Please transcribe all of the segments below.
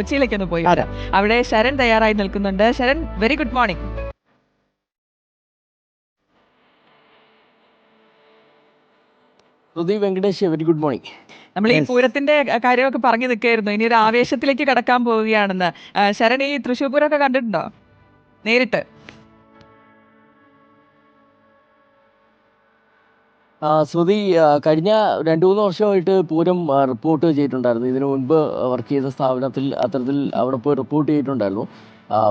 കൊച്ചിയിലേക്ക് ഒന്ന് പോയി. അവിടെ ശരൺ തയ്യാറായി നിൽക്കുന്നുണ്ട്. Sharan very good morning Venkatesh very good morning നമ്മൾ ഈ പൂരത്തിന്റെ കാര്യമൊക്കെ പറഞ്ഞു നിൽക്കായിരുന്നു ഇനി ഒരു ആവേശത്തിലേക്ക് കടക്കാൻ പോവുകയാണെന്ന്. ശരൺ ഈ തൃശ്ശൂർ പൂരമൊക്കെ കണ്ടിട്ടുണ്ടോ? നേരിട്ട്. ശ്രുതി കഴിഞ്ഞ രണ്ട് മൂന്ന് വർഷമായിട്ട് പൂരം റിപ്പോർട്ട് ചെയ്തിട്ടുണ്ടായിരുന്നു. ഇതിനു മുൻപ് വർക്ക് ചെയ്ത സ്ഥാപനത്തിൽ അത്തരത്തിൽ അവിടെ പോയി റിപ്പോർട്ട് ചെയ്തിട്ടുണ്ടായിരുന്നു.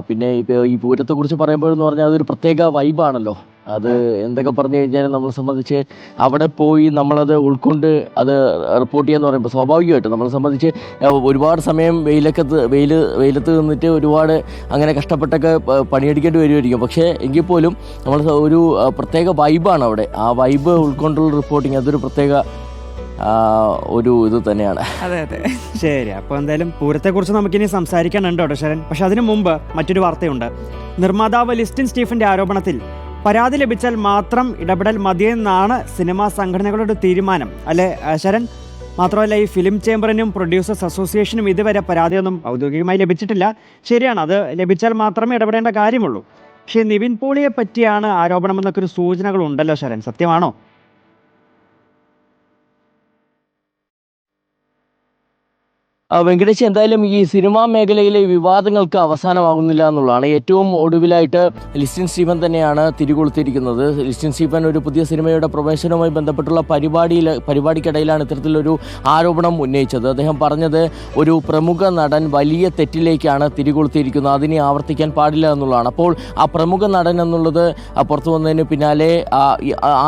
പിന്നെ ഇപ്പോൾ ഈ പൂരത്തെക്കുറിച്ച് പറയുമ്പോഴെന്ന് പറഞ്ഞാൽ അതൊരു പ്രത്യേക വൈബാണല്ലോ അത് എന്തൊക്കെ പറഞ്ഞു കഴിഞ്ഞാൽ നമ്മളെ സംബന്ധിച്ച് അവിടെ പോയി നമ്മളത് ഉൾക്കൊണ്ട് അത് റിപ്പോർട്ട് ചെയ്യാന്ന് പറയുമ്പോൾ സ്വാഭാവികമായിട്ടും നമ്മളെ സംബന്ധിച്ച് ഒരുപാട് സമയം വെയിലൊക്കെ വെയിൽ വെയിലത്ത് നിന്നിട്ട് ഒരുപാട് അങ്ങനെ കഷ്ടപ്പെട്ടൊക്കെ പണിയെടുക്കേണ്ടി വരുമായിരിക്കും പക്ഷേ എങ്കിൽ പോലും നമ്മൾ ഒരു പ്രത്യേക വൈബാണ് അവിടെ. ആ വൈബ് ഉൾക്കൊണ്ടുള്ള റിപ്പോർട്ടിങ് അതൊരു പ്രത്യേക ഒരു ഇത് തന്നെയാണ്. അതെ അതെ. ശരി അപ്പോൾ എന്തായാലും പൂരത്തെ കുറിച്ച് നമുക്കിനി സംസാരിക്കാനുണ്ട് കേട്ടോ ശരൺ. പക്ഷെ അതിനു മുമ്പ് മറ്റൊരു വാർത്തയുണ്ട്. നിർമ്മാതാവ് ലിസ്റ്റിൻ സ്റ്റീഫന്റെ ആരോപണത്തിൽ പരാതി ലഭിച്ചാൽ മാത്രം ഇടപെടൽ മതിയെന്നാണ് സിനിമാ സംഘടനകളുടെ തീരുമാനം. അല്ലെ ശരൺ? മാത്രമല്ല ഈ ഫിലിം ചേംബറിനും പ്രൊഡ്യൂസേഴ്സ് അസോസിയേഷനും ഇതുവരെ പരാതിയൊന്നും ഔദ്യോഗികമായി ലഭിച്ചിട്ടില്ല. ശരിയാണ് അത് ലഭിച്ചാൽ മാത്രമേ ഇടപെടേണ്ട കാര്യമുള്ളൂ. പക്ഷേ നിവിൻ പോളിയെ പറ്റിയാണ് ആരോപണമെന്നൊക്കെ ഒരു സൂചനകളുണ്ടല്ലോ ശരൺ സത്യമാണോ? വെങ്കടേഷ് എന്തായാലും ഈ സിനിമാ മേഖലയിലെ വിവാദങ്ങൾക്ക് അവസാനമാകുന്നില്ല എന്നുള്ളതാണ്. ഏറ്റവും ഒടുവിലായിട്ട് ലിസ്റ്റിൻ സ്റ്റീഫൻ തന്നെയാണ് തിരികൊളുത്തിയിരിക്കുന്നത്. ലിസ്റ്റിൻ സ്റ്റീഫൻ ഒരു പുതിയ സിനിമയുടെ പ്രവേശനവുമായി ബന്ധപ്പെട്ടുള്ള പരിപാടിയിൽ പരിപാടിക്കിടയിലാണ് ഇത്തരത്തിലൊരു ആരോപണം ഉന്നയിച്ചത്. അദ്ദേഹം പറഞ്ഞത് ഒരു പ്രമുഖ നടൻ വലിയ തെറ്റിലേക്കാണ് തിരികൊളുത്തിയിരിക്കുന്നത്. അതിനെ ആവർത്തിക്കാൻ പാടില്ല എന്നുള്ളതാണ്. അപ്പോൾ ആ പ്രമുഖ നടൻ എന്നുള്ളത് പുറത്തു വന്നതിന് പിന്നാലെ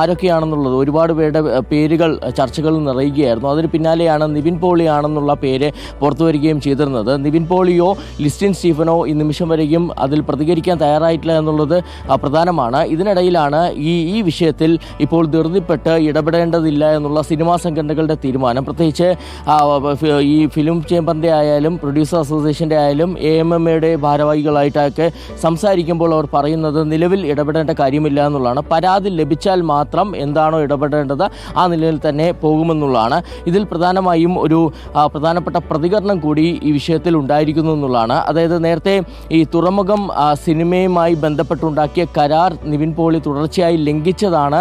ആരൊക്കെയാണെന്നുള്ളത് ഒരുപാട് പേരുടെ പേരുകൾ ചർച്ചകൾ നിറയുകയായിരുന്നു. അതിന് പിന്നാലെയാണ് നിവിൻ പോളിയാണെന്നുള്ള പേര് പുറത്തു വരികയും ചെയ്തിരുന്നത്. നിവിൻ പോളിയോ ലിസ്റ്റിൻ സ്റ്റീഫനോ ഈ നിമിഷം വരെയും അതിൽ പ്രതികരിക്കാൻ തയ്യാറായിട്ടില്ല എന്നുള്ളത് പ്രധാനമാണ്. ഇതിനിടയിലാണ് ഈ ഈ വിഷയത്തിൽ ഇപ്പോൾ ധൃതിപ്പെട്ട് ഇടപെടേണ്ടതില്ല എന്നുള്ള സിനിമാ സംഘടനകളുടെ തീരുമാനം. പ്രത്യേകിച്ച് ഈ ഫിലിം ചേംബറിന്റെ ആയാലും പ്രൊഡ്യൂസർ അസോസിയേഷന്റെ ആയാലും എ എം എം എയുടെ ഭാരവാഹികളായിട്ടൊക്കെ സംസാരിക്കുമ്പോൾ അവർ പറയുന്നത് നിലവിൽ ഇടപെടേണ്ട കാര്യമില്ല എന്നുള്ളതാണ്. പരാതി ലഭിച്ചാൽ മാത്രം എന്താണോ ഇടപെടേണ്ടത് ആ നിലയിൽ തന്നെ പോകുമെന്നുള്ളതാണ്. ഇതിൽ പ്രധാനമായും ഒരു പ്രധാനപ്പെട്ട പ്രതികരണം കൂടി ഈ വിഷയത്തിൽ ഉണ്ടായിരിക്കുന്നു എന്നുള്ളതാണ്. അതായത് നേരത്തെ ഈ തുറമുഖം സിനിമയുമായി ബന്ധപ്പെട്ടുണ്ടാക്കിയ കരാർ നിവിൻ പോളി തുടർച്ചയായി ലംഘിച്ചതാണ്.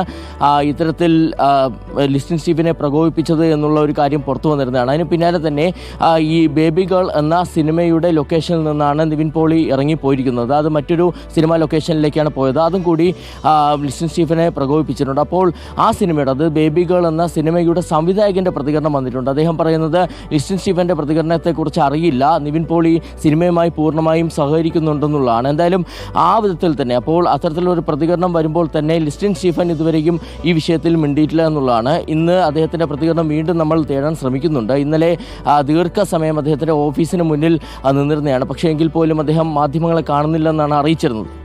ഇത്തരത്തിൽ ലിസ്റ്റിൻ സ്റ്റീഫിനെ പ്രകോപിപ്പിച്ചത് എന്നുള്ള ഒരു കാര്യം പുറത്തു വന്നിരുന്നതാണ്. അതിന് പിന്നാലെ തന്നെ ഈ ബേബി ഗേൾ എന്ന സിനിമയുടെ ലൊക്കേഷനിൽ നിന്നാണ് നിവിൻ പോളി ഇറങ്ങിപ്പോയിരിക്കുന്നത്. അത് മറ്റൊരു സിനിമ ലൊക്കേഷനിലേക്കാണ് പോയത്. അതും കൂടി ലിസ്റ്റിൻ സ്റ്റീഫനെ പ്രകോപിപ്പിച്ചിട്ടുണ്ട്. അപ്പോൾ ആ സിനിമയുടെ അത് ബേബി ഗേൾ എന്ന സിനിമയുടെ സംവിധായകന്റെ പ്രതികരണം വന്നിട്ടുണ്ട്. അദ്ദേഹം പറയുന്നത് ലിസ്റ്റിൻ സ്റ്റീഫന്റെ പ്രതികരണത്തെക്കുറിച്ച് അറിയില്ല. നിവിൻ പോളി സിനിമയുമായി പൂർണമായും സഹകരിക്കുന്നുണ്ടെന്നുള്ളതാണ്. എന്തായാലും ആ വിധത്തിൽ തന്നെ അപ്പോൾ അത്തരത്തിലൊരു പ്രതികരണം വരുമ്പോൾ തന്നെ ലിസ്റ്റിൻ സ്റ്റീഫൻ ഇതുവരെയും ഈ വിഷയത്തിൽ മിണ്ടിയിട്ടില്ല എന്നുള്ളതാണ്. ഇന്ന് അദ്ദേഹത്തിന്റെ പ്രതികരണം വീണ്ടും നമ്മൾ തേടാൻ ശ്രമിക്കുന്നുണ്ട്. ഇന്നലെ ദീർഘസമയം അദ്ദേഹത്തിന്റെ ഓഫീസിന് മുന്നിൽ നിന്നിരുന്നതാണ്. പക്ഷേ എങ്കിൽ പോലും അദ്ദേഹം മാധ്യമങ്ങളെ കാണുന്നില്ലെന്നാണ് അറിയിച്ചിരുന്നത്.